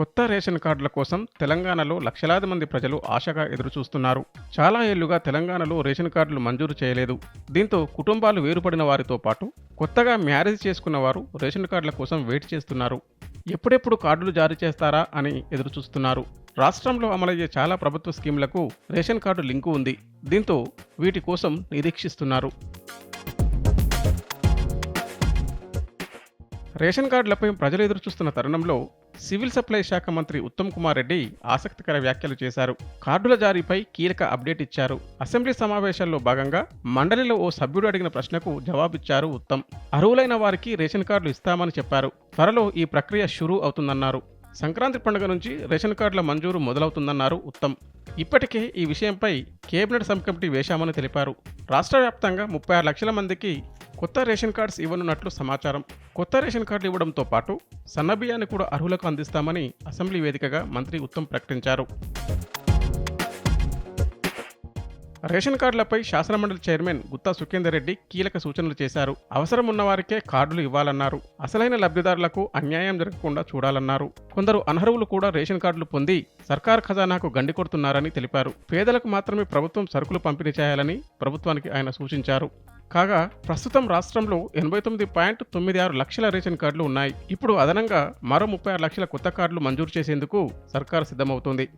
కొత్త రేషన్ కార్డుల కోసం తెలంగాణలో లక్షలాది మంది ప్రజలు ఆశగా ఎదురుచూస్తున్నారు. చాలా ఏళ్ళుగా తెలంగాణలో రేషన్ కార్డులు మంజూరు చేయలేదు. దీంతో కుటుంబాలు వేరుపడిన వారితో పాటు కొత్తగా మ్యారేజ్ చేసుకున్న వారు రేషన్ కార్డుల కోసం వెయిట్ చేస్తున్నారు. ఎప్పుడెప్పుడు కార్డులు జారీ చేస్తారా అని ఎదురుచూస్తున్నారు. రాష్ట్రంలో అమలయ్యే చాలా ప్రభుత్వ స్కీములకు రేషన్ కార్డు లింకు ఉంది. దీంతో వీటి కోసం నిరీక్షిస్తున్నారు. రేషన్ కార్డులపై ప్రజలు ఎదురుచూస్తున్న తరుణంలో సివిల్ సప్లై శాఖ మంత్రి ఉత్తమ్ కుమార్ రెడ్డి ఆసక్తికర వ్యాఖ్యలు చేశారు. కార్డుల జారీపై కీలక అప్డేట్ ఇచ్చారు. అసెంబ్లీ సమావేశాల్లో భాగంగా మండలిలో ఓ సభ్యుడు అడిగిన ప్రశ్నకు జవాబిచ్చారు ఉత్తమ్. అర్హులైన వారికి రేషన్ కార్డులు ఇస్తామని చెప్పారు. త్వరలో ఈ ప్రక్రియ షురూ అవుతుందన్నారు. సంక్రాంతి పండుగ నుంచి రేషన్ కార్డుల మంజూరు మొదలవుతుందన్నారు ఉత్తమ్. ఇప్పటికే ఈ విషయంపై కేబినెట్ సబ్ కమిటీ వేశామని తెలిపారు. రాష్ట్ర వ్యాప్తంగా ముప్పై ఆరు లక్షల మందికి కొత్త రేషన్ కార్డ్స్ ఇవ్వనున్నట్లు సమాచారం. కొత్త రేషన్ కార్డులు ఇవ్వడంతో పాటు సన్నబియ్యాన్ని కూడా అర్హులకు అందిస్తామని అసెంబ్లీ వేదికగా మంత్రి ఉత్తమ్ ప్రకటించారు. రేషన్ కార్డులపై శాసనమండలి చైర్మన్ గుత్తా సుఖేందర్ రెడ్డి కీలక సూచనలు చేశారు. అవసరం ఉన్నవారికే కార్డులు ఇవ్వాలన్నారు. అసలైన లబ్ధిదారులకు అన్యాయం జరగకుండా చూడాలన్నారు. కొందరు అనర్హులు కూడా రేషన్ కార్డులు పొంది సర్కార్ ఖజానాకు గండి కొడుతున్నారని తెలిపారు. పేదలకు మాత్రమే ప్రభుత్వం సరుకులు పంపిణీ చేయాలని ప్రభుత్వానికి ఆయన సూచించారు. కాగా ప్రస్తుతం రాష్ట్రంలో ఎనభై తొమ్మిది పాయింట్ తొమ్మిది ఆరు లక్షల రేషన్ కార్డులు ఉన్నాయి. ఇప్పుడు అదనంగా మరో ముప్పై ఆరు లక్షల కొత్త కార్డులు మంజూరు చేసేందుకు సర్కారు సిద్ధమవుతోంది.